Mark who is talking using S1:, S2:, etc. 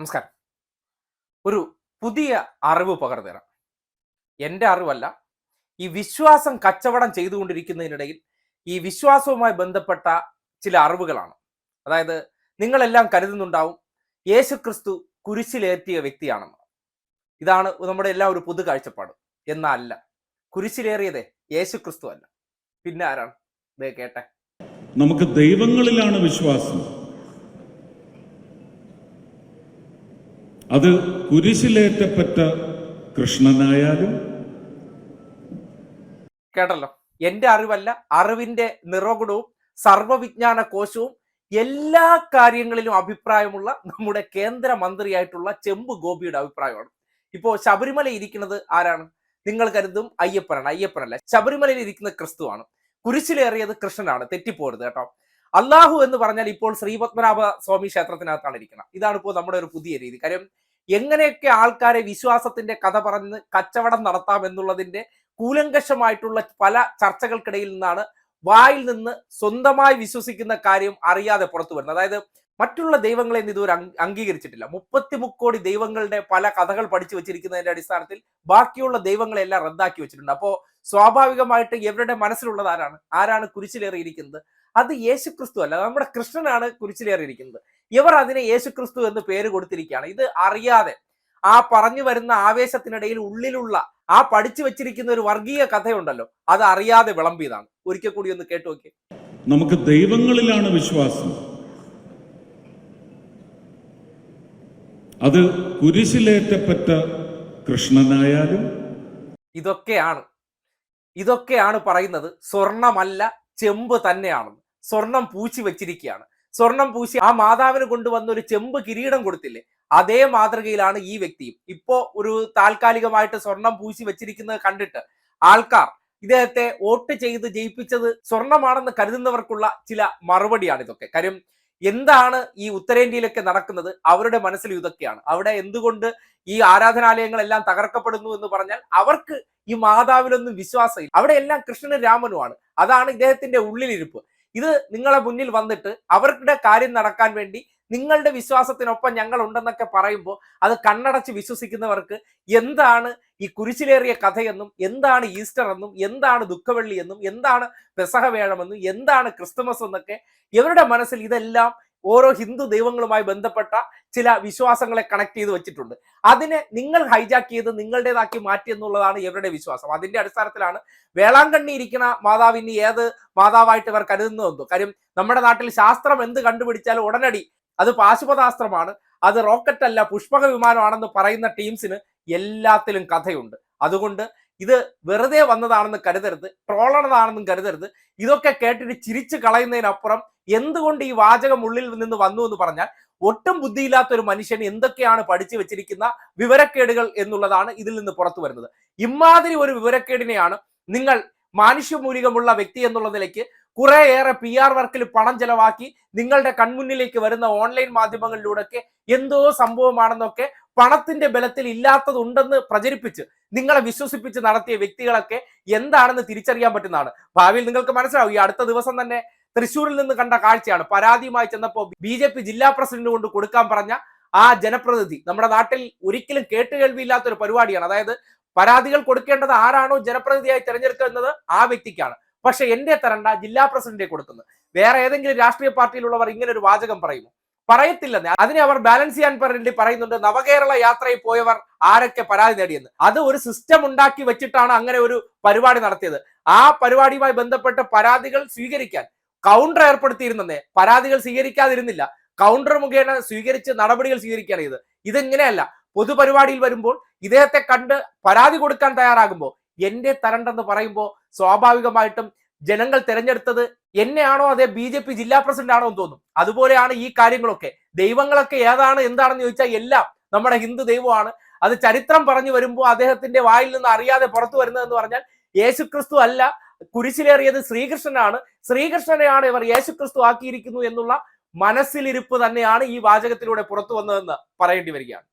S1: നമസ്കാരം. ഒരു പുതിയ അറിവ് പകർന്നുതരാം എന്റെ അറിവല്ല ഈ വിശ്വാസം കച്ചവടം ചെയ്തുകൊണ്ടിരിക്കുന്നതിനിടയിൽ ഈ വിശ്വാസവുമായി ബന്ധപ്പെട്ട ചില അറിവുകളാണ്. അതായത് നിങ്ങളെല്ലാം കരുതുന്നുണ്ടാവും യേശു ക്രിസ്തു കുരിശിലേറ്റിയ വ്യക്തിയാണെന്ന്. ഇതാണ് നമ്മുടെ എല്ലാം ഒരു പുതു കാഴ്ചപ്പാട്. എന്നല്ല കുരിശിലേറിയതേ യേശു ക്രിസ്തു അല്ല. പിന്നെ ആരാണ്? കേട്ടെ.
S2: നമുക്ക് ദൈവങ്ങളിലാണ് വിശ്വാസം. അത് കുരിശിലേറ്റപ്പെട്ട കൃഷ്ണനായാലും
S1: കേട്ടല്ലോ. എന്റെ അറിവല്ല അറിവിന്റെ നിറകുടവും സർവവിജ്ഞാന കോശവും എല്ലാ കാര്യങ്ങളിലും അഭിപ്രായമുള്ള നമ്മുടെ കേന്ദ്ര മന്ത്രിയായിട്ടുള്ള ചെമ്പ് ഗോപിയുടെ അഭിപ്രായമാണ്. ഇപ്പോ ശബരിമല ഇരിക്കുന്നത് ആരാണ്? നിങ്ങൾ കരുതും അയ്യപ്പനാണ്. അയ്യപ്പനല്ല? ശബരിമലയിൽ ഇരിക്കുന്ന ക്രിസ്തുവാണ്. കുരിശിലേറിയത് കൃഷ്ണനാണ്. തെറ്റിപ്പോരുത് കേട്ടോ. അള്ളാഹു എന്ന് പറഞ്ഞാൽ ഇപ്പോൾ ശ്രീപത്മനാഭ സ്വാമി ക്ഷേത്രത്തിനകത്താണ് ഇരിക്കുന്നത്. ഇതാണ് ഇപ്പോൾ നമ്മുടെ ഒരു പുതിയ രീതി. കാര്യം എങ്ങനെയൊക്കെ ആൾക്കാരെ വിശ്വാസത്തിന്റെ കഥ പറഞ്ഞ് കച്ചവടം നടത്താം എന്നുള്ളതിന്റെ കൂലങ്കഷമായിട്ടുള്ള പല ചർച്ചകൾക്കിടയിൽ നിന്നാണ് വായിൽ നിന്ന് സ്വന്തമായി വിശ്വസിക്കുന്ന കാര്യം അറിയാതെ പുറത്തു വരുന്നത്. അതായത് മറ്റുള്ള ദൈവങ്ങളെ ഇതുവരെ അംഗീകരിച്ചിട്ടില്ല. മുപ്പത്തി മുക്കോടി ദൈവങ്ങളുടെ പല കഥകൾ പഠിച്ചു വെച്ചിരിക്കുന്നതിന്റെ അടിസ്ഥാനത്തിൽ ബാക്കിയുള്ള ദൈവങ്ങളെല്ലാം റദ്ദാക്കി വെച്ചിട്ടുണ്ട്. അപ്പോ സ്വാഭാവികമായിട്ട് ഇവരുടെ മനസ്സിലുള്ളത് ആരാണ്? ആരാണ് കുരിശിലേറിയിരിക്കുന്നത്? അത് യേശുക്രിസ്തു അല്ല. നമ്മുടെ കൃഷ്ണനാണ് കുരിശിലേറിയിരിക്കുന്നത്. ഇവർ അതിനെ യേശുക്രിസ്തു എന്ന് പേര് കൊടുത്തിരിക്കുകയാണ്. ഇത് അറിയാതെ ആ പറഞ്ഞു വരുന്ന ആവേശത്തിനിടയിൽ ഉള്ളിലുള്ള ആ പഠിച്ചു വെച്ചിരിക്കുന്ന ഒരു വർഗീയ കഥയുണ്ടല്ലോ. അത് അറിയാതെ വിളമ്പിയതാണ്. ഒരിക്കൽ കൂടി ഒന്ന് കേട്ടു നോക്കി
S2: നമുക്ക് ദൈവങ്ങളിലാണ് വിശ്വാസം. അത് കുരിശിലേറ്റപ്പെട്ട കൃഷ്ണനായാലും
S1: ഇതൊക്കെയാണ്. ഇതൊക്കെയാണ് പറയുന്നത്. സ്വർണമല്ല ചെമ്പ് തന്നെയാണെന്ന് സ്വർണം പൂശി വെച്ചിരിക്കുകയാണ് സ്വർണം പൂശി ആ മാതാവിന് കൊണ്ടുവന്ന ഒരു ചെമ്പ് കിരീടം കൊടുത്തില്ലേ? അതേ മാതൃകയിലാണ് ഈ വ്യക്തിയും. ഇപ്പോ ഒരു താൽക്കാലികമായിട്ട് സ്വർണം പൂശി വെച്ചിരിക്കുന്നത് കണ്ടിട്ട് ആൾക്കാർ ഇദ്ദേഹത്തെ വോട്ട് ചെയ്ത് ജയിപ്പിച്ചത് സ്വർണമാണെന്ന് കരുതുന്നവർക്കുള്ള ചില മറുപടിയാണ് ഇതൊക്കെ കാര്യം എന്താണ് ഈ ഉത്തരേന്ത്യയിലൊക്കെ നടക്കുന്നത്? അവരുടെ മനസ്സിൽ ഇതൊക്കെയാണ്. അവിടെ എന്തുകൊണ്ട് ഈ ആരാധനാലയങ്ങളെല്ലാം തകർക്കപ്പെടുന്നു എന്ന് പറഞ്ഞാൽ അവർക്ക് ഈ മാതാവിലൊന്നും വിശ്വാസമില്ല. അവിടെ എല്ലാം കൃഷ്ണനും രാമനുമാണ്. അതാണ് ഇദ്ദേഹത്തിന്റെ ഉള്ളിലിരിപ്പ്. ഇത് നിങ്ങളെ മുന്നിൽ വന്നിട്ട് അവരുടെ കാര്യം നടക്കാൻ വേണ്ടി നിങ്ങളുടെ വിശ്വാസത്തിനൊപ്പം ഞങ്ങൾ ഉണ്ടെന്നൊക്കെ പറയുമ്പോൾ അത് കണ്ണടച്ച് വിശ്വസിക്കുന്നവർക്ക് എന്താണ് ഈ കുരിശിലേറിയ കഥയെന്നും എന്താണ് ഈസ്റ്റർ എന്നും എന്താണ് ദുഃഖവെള്ളി എന്നും എന്താണ് പെസഹവേഴമെന്നും എന്താണ് ക്രിസ്തുമസ് എന്നൊക്കെ ഇവരുടെ മനസ്സിൽ ഇതെല്ലാം ഓരോ ഹിന്ദു ദൈവങ്ങളുമായി ബന്ധപ്പെട്ട ചില വിശ്വാസങ്ങളെ കണക്ട് ചെയ്ത് വെച്ചിട്ടുണ്ട്. അതിനെ നിങ്ങൾ ഹൈജാക്ക് ചെയ്ത് നിങ്ങളുടേതാക്കി മാറ്റി എന്നുള്ളതാണ് ഇവരുടെ വിശ്വാസം. അതിന്റെ അടിസ്ഥാനത്തിലാണ് വേളാങ്കണ്ണി ഇരിക്കുന്ന മാതാവിന് ഏത് മാതാവായിട്ട് ഇവർ കരുതുന്നതെന്തോ. കാര്യം നമ്മുടെ നാട്ടിൽ ശാസ്ത്രം എന്ത് കണ്ടുപിടിച്ചാലും ഉടനടി അത് പാശുപതാസ്ത്രമാണ്. അത് റോക്കറ്റ് അല്ല പുഷ്പക വിമാനമാണെന്ന് പറയുന്ന ടീംസിന് എല്ലാത്തിലും കഥയുണ്ട്. അതുകൊണ്ട് ഇത് വെറുതെ വന്നതാണെന്ന് കരുതരുത് ട്രോളണതാണെന്നും കരുതരുത്. ഇതൊക്കെ കേട്ടിട്ട് ചിരിച്ചു കളയുന്നതിനപ്പുറം എന്തുകൊണ്ട് ഈ വാചകം ഉള്ളിൽ നിന്ന് വന്നു എന്ന് പറഞ്ഞാൽ ഒട്ടും ബുദ്ധിയില്ലാത്ത ഒരു മനുഷ്യൻ എന്തൊക്കെയാണ് പഠിച്ചു വെച്ചിരിക്കുന്ന വിവരക്കേടുകൾ എന്നുള്ളതാണ് ഇതിൽ നിന്ന് പുറത്തു വരുന്നത്. ഇമാതിരി ഒരു വിവരക്കേടിനെയാണ് നിങ്ങൾ മാനുഷ്യമൂലികമുള്ള വ്യക്തി എന്നുള്ള നിലയ്ക്ക് കുറേയേറെ പി ആർ വർക്കിൽ പണം ചെലവാക്കി നിങ്ങളുടെ കൺമുന്നിലേക്ക് വരുന്ന ഓൺലൈൻ മാധ്യമങ്ങളിലൂടെ ഒക്കെ എന്തോ സംഭവമാണെന്നൊക്കെ പണത്തിന്റെ ബലത്തിൽ ഇല്ലാത്തതുണ്ടെന്ന് പ്രചരിപ്പിച്ച് നിങ്ങളെ വിശ്വസിപ്പിച്ച് നടത്തിയ വ്യക്തികളൊക്കെ എന്താണെന്ന് തിരിച്ചറിയാൻ പറ്റുന്നതാണ്. ഭാവിയിൽ നിങ്ങൾക്ക് മനസ്സിലാവും ഈ അടുത്ത ദിവസം തന്നെ തൃശ്ശൂരിൽ നിന്ന് കണ്ട കാഴ്ചയാണ്. പരാതിയുമായി ചെന്നപ്പോൾ ബി ജെ പി ജില്ലാ പ്രസിഡന്റ് കൊണ്ട് കൊടുക്കാൻ പറഞ്ഞ ആ ജനപ്രതിനിധി നമ്മുടെ നാട്ടിൽ ഒരിക്കലും കേട്ടുകേൾവിയില്ലാത്ത ഒരു പരിപാടിയാണ്. അതായത് പരാതികൾ കൊടുക്കേണ്ടത് ആരാണോ ജനപ്രതിനിധിയായി തിരഞ്ഞെടുക്കുന്നത് ആ വ്യക്തിക്കാണ്. പക്ഷെ എന്റെ തരണ്ട ജില്ലാ പ്രസിഡന്റിനെ കൊടുക്കുന്നത്. വേറെ ഏതെങ്കിലും രാഷ്ട്രീയ പാർട്ടിയിലുള്ളവർ ഇങ്ങനെ ഒരു വാചകം പറയുമോ? പറയത്തില്ലെന്ന് അതിനെ അവർ ബാലൻസ് ചെയ്യാൻ വേണ്ടി പറയുന്നുണ്ട്. നവകേരള യാത്രയിൽ പോയവർ ആരൊക്കെ പരാതി നേടിയെന്ന്. അത് ഒരു സിസ്റ്റം ഉണ്ടാക്കി വെച്ചിട്ടാണ് അങ്ങനെ ഒരു പരിപാടി നടത്തിയത്. ആ പരിപാടിയുമായി ബന്ധപ്പെട്ട പരാതികൾ സ്വീകരിക്കാൻ കൗണ്ടർ ഏർപ്പെടുത്തിയിരുന്നേ പരാതികൾ സ്വീകരിക്കാതിരുന്നില്ല. കൗണ്ടർ മുഖേന സ്വീകരിച്ച് നടപടികൾ സ്വീകരിക്കുകയാണ് ചെയ്ത് ഇതെങ്ങനെയല്ല? പൊതുപരിപാടിയിൽ വരുമ്പോൾ ഇദ്ദേഹത്തെ കണ്ട് പരാതി കൊടുക്കാൻ തയ്യാറാകുമ്പോൾ എന്റെ തരണ്ടെന്ന് പറയുമ്പോൾ സ്വാഭാവികമായിട്ടും ജനങ്ങൾ തിരഞ്ഞെടുത്തത് എന്നെയാണോ അതേ ബി ജെ പി ജില്ലാ പ്രസിഡന്റ് ആണോ എന്ന് തോന്നും. അതുപോലെയാണ് ഈ കാര്യങ്ങളൊക്കെ. ദൈവങ്ങളൊക്കെ ഏതാണ് എന്താണെന്ന് ചോദിച്ചാൽ എല്ലാം നമ്മുടെ ഹിന്ദു ദൈവമാണ്. അത് ചരിത്രം പറഞ്ഞു വരുമ്പോൾ അദ്ദേഹത്തിന്റെ വായിൽ നിന്ന് അറിയാതെ പുറത്തു വരുന്നതെന്ന് പറഞ്ഞാൽ യേശുക്രിസ്തു അല്ല കുരിശിലേറിയത് ശ്രീകൃഷ്ണനാണ്. ശ്രീകൃഷ്ണനെയാണ് ഇവർ യേശുക്രിസ്തു ആക്കിയിരിക്കുന്നു എന്നുള്ള മനസ്സിലിരിപ്പ് തന്നെയാണ് ഈ വാചകത്തിലൂടെ പുറത്തു വന്നതെന്ന് പറയേണ്ടി വരികയാണ്.